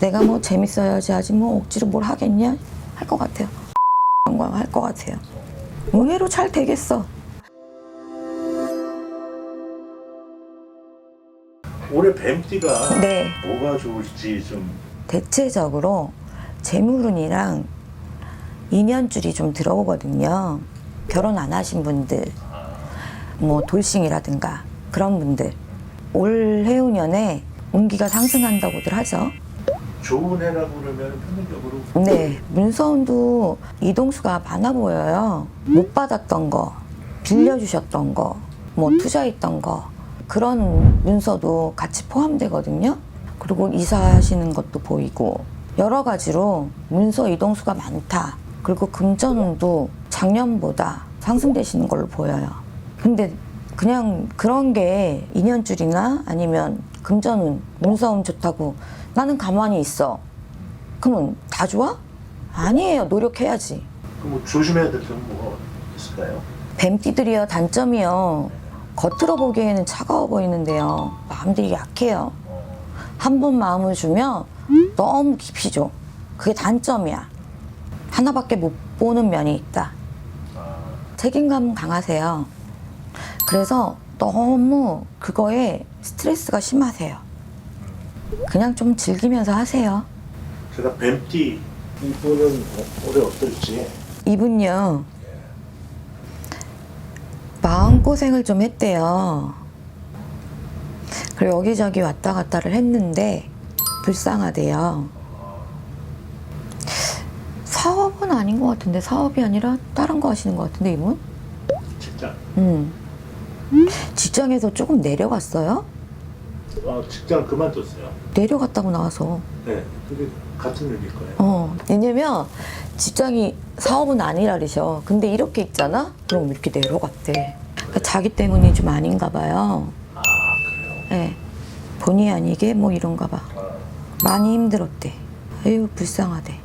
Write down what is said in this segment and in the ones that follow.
내가 뭐 재밌어야지 하지 뭐 억지로 뭘 하겠냐 할 것 같아요. 할 것 같아요. 의외로 잘 되겠어. 올해 뱀띠가 네. 뭐가 좋을지 좀 대체적으로 재물운이랑 인연줄이 좀 들어오거든요. 결혼 안 하신 분들, 뭐 돌싱이라든가 그런 분들 올 해운년에 운기가 상승한다고들 하죠. 좋은 해라고 그러면 평균적으로 네, 문서운도 이동수가 많아 보여요. 못 받았던 거, 빌려주셨던 거, 뭐 투자했던 거 그런 문서도 같이 포함되거든요. 그리고 이사하시는 것도 보이고 여러 가지로 문서 이동수가 많다. 그리고 금전운도 작년보다 상승되시는 걸로 보여요. 근데 그냥 그런 게 인연줄이나 아니면 금전운, 문서운 좋다고? 나는 가만히 있어. 그러면 다 좋아? 아니에요. 노력해야지. 그럼 뭐 조심해야 될 점은 뭐가 있을까요? 뱀띠들이요. 단점이요. 겉으로 보기에는 차가워 보이는데요. 마음들이 약해요. 한 번 마음을 주면 너무 깊이 줘. 그게 단점이야. 하나밖에 못 보는 면이 있다. 책임감 강하세요 그래서 너무 그거에 스트레스가 심하세요. 그냥 좀 즐기면서 하세요. 제가 뱀띠 이분은 올해 어떨지. 이분요? 마음고생을 좀 했대요. 그리고 여기저기 왔다 갔다를 했는데 불쌍하대요. 사업은 아닌 것 같은데 사업이 아니라 다른 거 하시는 것 같은데 이분? 직장. 음. 직장에서 조금 내려갔어요? 아, 직장 그만뒀어요. 내려갔다고 나와서 네, 그게 같은 의미일 거예요. 어, 왜냐면 직장이 사업은 아니라 그러셔. 근데 이렇게 있잖아? 그럼 이렇게 내려갔대. 그러니까 자기 때문이 좀 아닌가 봐요. 아 그래요. 예. 본의 아니게 뭐 이런가 봐. 많이 힘들었대. 에휴, 불쌍하대.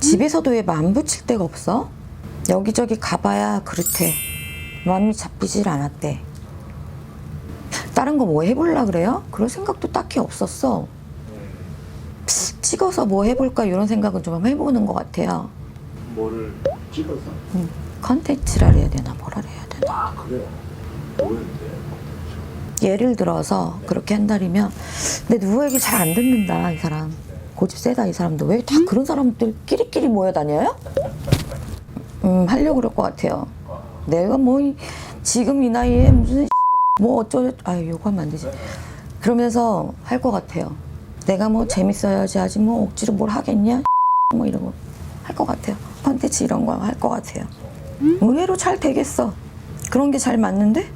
집에서도 왜 맘 붙일 데가 없어? 여기저기 가봐야 그렇대. 마음이 잡히질 않았대. 다른 거 뭐 해볼라 그래요? 그럴 생각도 딱히 없었어. 찍어서 뭐 해볼까 이런 생각은 좀 해보는 것 같아요. 뭐를 찍어서 음, 컨텐츠라 해야 되나 뭐라 해야 되나. 아 그래요. 뭐였는데? 예를 들어서 그렇게 한다면 근데 누구 얘기 잘안 듣는다 이 사람 고집 세다 이 사람도 왜 다 그런 사람들 끼리끼리 모여 다녀요? 음 하려고 그럴 것 같아요 내가 뭐 이- 지금 이 나이에 무슨 뭐 어쩌 아 요거 하면 안 되지 그러면서 할 것 같아요 내가 뭐 재밌어야지 하지 뭐 억지로 뭘 하겠냐 뭐 이러고 할 것 같아요 컨텐츠 이런 거 할 것 같아요 의외로 잘 되겠어 그런 게 잘 맞는데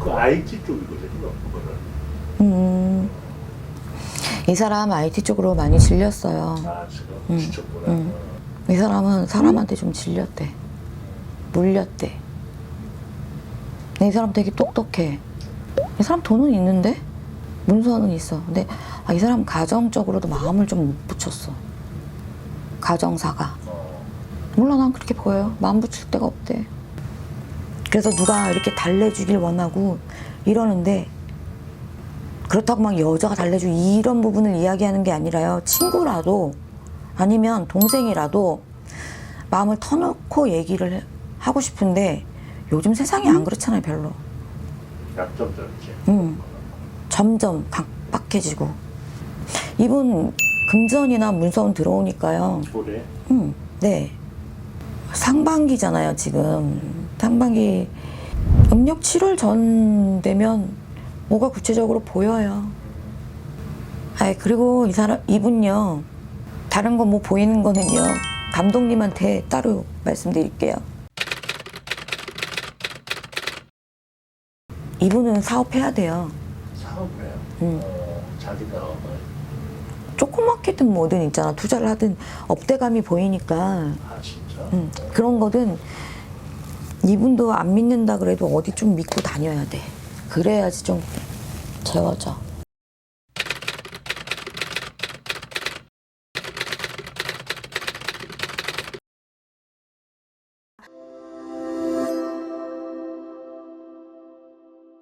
그 IT 쪽이거든요. 음, 이 사람 IT 쪽으로 많이 질렸어요. 아 지금 지쳤구나. 음. 이 사람은 사람한테 좀 질렸대. 물렸대. 이 사람 되게 똑똑해. 이 사람 돈은 있는데? 문서는 있어. 근데 아, 이 사람 가정적으로도 마음을 좀 못 붙였어. 가정사가. 몰라, 난 그렇게 보여요. 마음 붙일 데가 없대. 그래서 누가 이렇게 달래주길 원하고 이러는데 그렇다고 막 여자가 달래주고 이런 부분을 이야기하는 게 아니라요. 친구라도 아니면 동생이라도 마음을 터놓고 얘기를 해- 하고 싶은데 요즘 세상이 안 그렇잖아요, 별로. 약점점이지. 음, 점점 각박해지고. 이분 금전이나 문서운 들어오니까요. 올해 음, 네. 상반기잖아요, 지금. 상반기 음력 7월 전 되면 뭐가 구체적으로 보여요. 아, 그리고 이 사람 이분요. 다른 거 뭐 보이는 거는요. 감독님한테 따로 말씀드릴게요. 이분은 사업해야 돼요. 사업을 해요. 음. 어, 자기가 뭐 조그맣게든 뭐든 있잖아. 투자를 하든 업대감이 보이니까 아 진짜? 음, 그런 거든 이분도 안 믿는다 그래도 어디 좀 믿고 다녀야 돼. 그래야지 좀 재워져.